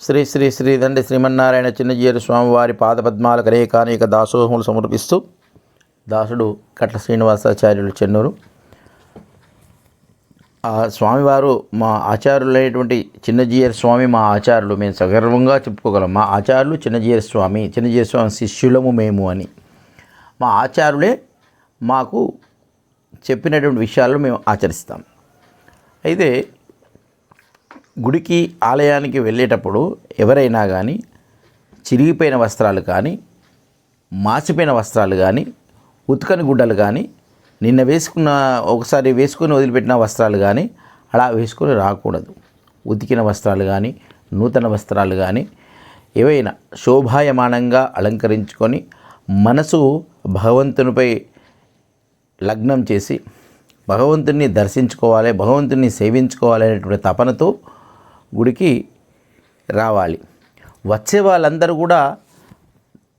శ్రీ శ్రీ శ్రీ దండి శ్రీమన్నారాయణ చిన్నజీరు స్వామివారి పాదపద్మాల కరేకానేక దాసోహములు సమర్పిస్తూ దాసుడు కట్ల శ్రీనివాసాచార్యులు చెన్నూరు. ఆ స్వామివారు మా ఆచార్యులైనటువంటి చిన్నజీయర్ స్వామి మా ఆచార్యులు మేము సగర్వంగా చెప్పుకోగలం. మా ఆచార్యులు చిన్నజీయర్ స్వామి చిన్నజీయర్ స్వామి శిష్యులము మేము అని. మా ఆచార్యులే మాకు చెప్పినటువంటి విషయాలు మేము ఆచరిస్తాం. అయితే గుడికి ఆలయానికి వెళ్ళేటప్పుడు ఎవరైనా కానీ చిరిగిపోయిన వస్త్రాలు కానీ మాసిపోయిన వస్త్రాలు కానీ ఉతుకని గుడ్డలు కానీ నిన్న వేసుకున్న ఒకసారి వేసుకుని వదిలిపెట్టిన వస్త్రాలు కానీ అలా వేసుకొని రాకూడదు. ఉతికిన వస్త్రాలు కానీ నూతన వస్త్రాలు కానీ ఏవైనా శోభాయమానంగా అలంకరించుకొని మనసు భగవంతునిపై లగ్నం చేసి భగవంతుని దర్శించుకోవాలి భగవంతుని సేవించుకోవాలి అనేటువంటి తపనతో గుడికి రావాలి. వచ్చే వాళ్ళందరూ కూడా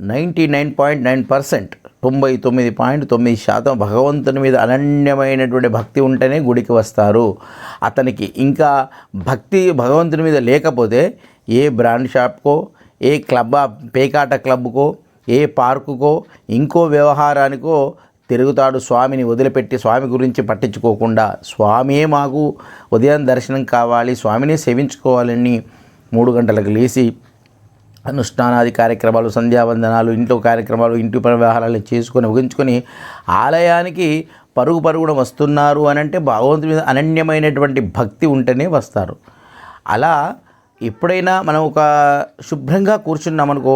ninety nine point nine percent తొంభై తొమ్మిది పాయింట్ తొమ్మిది శాతం భగవంతుని మీద అనన్యమైనటువంటి భక్తి ఉంటేనే గుడికి వస్తారు. అతనికి ఇంకా భక్తి భగవంతుని మీద లేకపోతే ఏ బ్రాండ్ షాప్కో ఏ క్లబ్ పేకాట క్లబ్కో ఏ పార్కుకో ఇంకో వ్యవహారానికో తిరుగుతాడు స్వామిని వదిలిపెట్టి స్వామి గురించి పట్టించుకోకుండా స్వామియే మాకు ఉదయం దర్శనం కావాలి స్వామిని సేవించుకోవాలని మూడు గంటలకు లేచి అనుష్ఠానాది కార్యక్రమాలు సంధ్యావందనాలు ఇంట్లో కార్యక్రమాలు ఇంటి వ్యవహారాలు చేసుకొని ముగించుకొని ఆలయానికి పరుగు పరుగున వస్తున్నారు అని అంటే భగవంతుని మీద అనన్యమైనటువంటి భక్తి ఉంటేనే వస్తారు. అలా ఎప్పుడైనా మనం ఒక శుభ్రంగా కూర్చున్నామనుకో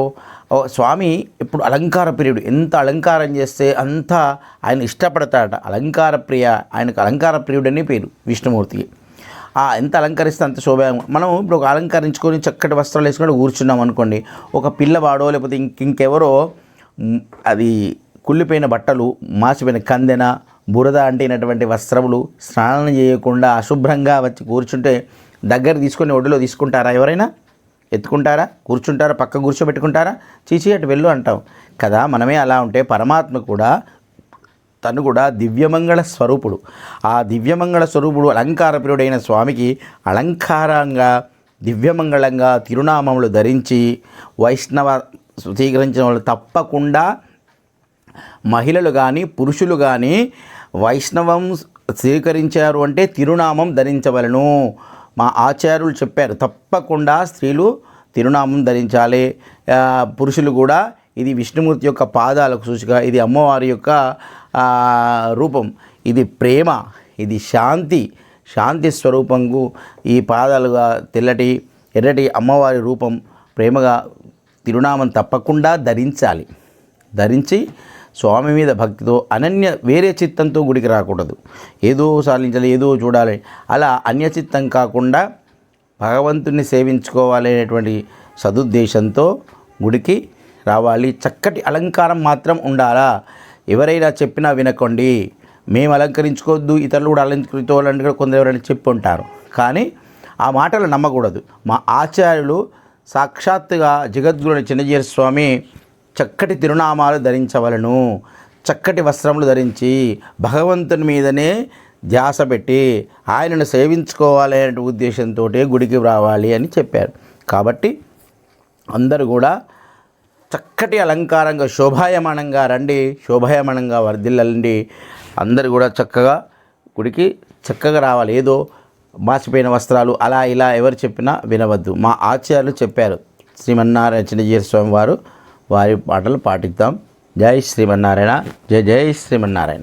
స్వామి ఇప్పుడు అలంకార ప్రియుడు ఎంత అలంకారం చేస్తే అంత ఆయన ఇష్టపడతాడట. అలంకార ప్రియ ఆయనకు అలంకార ప్రియుడని పేరు విష్ణుమూర్తికి ఆ ఎంత అలంకరిస్తే అంత శోభ. మనం ఇప్పుడు ఒక అలంకరించుకొని చక్కటి వస్త్రాలు వేసుకొని కూర్చున్నాం అనుకోండి ఒక పిల్లవాడో లేకపోతే ఇంక ఇంకెవరో అది కుళ్ళిపోయిన బట్టలు మాసిపోయిన కందెన బురద అంటినటువంటి వస్త్రములు స్నానం చేయకుండా అశుభ్రంగా వచ్చి కూర్చుంటే దగ్గర తీసుకొని ఒడిలో తీసుకుంటారా ఎవరైనా? ఎత్తుకుంటారా? కూర్చుంటారా? పక్క కూర్చోబెట్టుకుంటారా? చీచి అటు వెళ్ళు అంటాం కదా మనమే అలా ఉంటే పరమాత్మ కూడా తను కూడా దివ్యమంగళ స్వరూపుడు. ఆ దివ్యమంగళ స్వరూపుడు అలంకార ప్రియుడైన స్వామికి అలంకారంగా దివ్యమంగళంగా తిరునామములు ధరించి వైష్ణవ స్వీకరించిన వాళ్ళు తప్పకుండా మహిళలు కానీ పురుషులు కానీ వైష్ణవం స్వీకరించారు అంటే తిరునామం ధరించవలను. మా ఆచార్యులు చెప్పారు తప్పకుండా స్త్రీలు తిరునామం ధరించాలి. పురుషులు కూడా ఇది విష్ణుమూర్తి యొక్క పాదాలకు సూచిక ఇది అమ్మవారి యొక్క రూపం. ఇది ప్రేమ ఇది శాంతి శాంతి స్వరూపంకు ఈ పాదాలుగా తెల్లటి ఎర్రటి అమ్మవారి రూపం ప్రేమగా తిరునామం తప్పకుండా ధరించాలి. ధరించి స్వామి మీద భక్తితో అనన్య వేరే చిత్తంతో గుడికి రాకూడదు. ఏదో సాధించాలి ఏదో చూడాలి. అలా అన్య చిత్తం కాకుండా భగవంతుని సేవించుకోవాలి అనేటువంటి సదుద్దేశంతో గుడికి రావాలి. చక్కటి అలంకారం మాత్రం ఉండాలా? ఎవరైనా చెప్పినా వినకండి. మేము అలంకరించుకోవద్దు ఇతరులు కూడా అలంకరించుకోవాలని కూడా కొందరు ఎవరైనా చెప్పి ఉంటారు. కానీ ఆ మాటలు నమ్మకూడదు. మా ఆచార్యులు సాక్షాత్తుగా జగద్గురుని చిన్నజీర స్వామి చక్కటి తిరునామాలు ధరించవలను. చక్కటి వస్త్రములు ధరించి భగవంతుని మీదనే ధ్యాస పెట్టి ఆయనను సేవించుకోవాలి అనే ఉద్దేశంతో గుడికి రావాలి అని చెప్పారు. కాబట్టి అందరూ కూడా చక్కటి అలంకారంగా శోభాయమానంగా రండి శోభాయమానంగా వర్ధిల్లండి. అందరూ కూడా చక్కగా గుడికి చక్కగా రావాలి. ఏదో మార్చిపోయిన వస్త్రాలు అలా ఇలా ఎవరు చెప్పినా వినవద్దు. మా ఆచార్యులు చెప్పారు. శ్రీమన్నారాయణ చిన్నజీర స్వామి వారు వారి పాటలు పాటిద్దాం. జై శ్రీమన్నారాయణ. జై జై శ్రీమన్నారాయణ.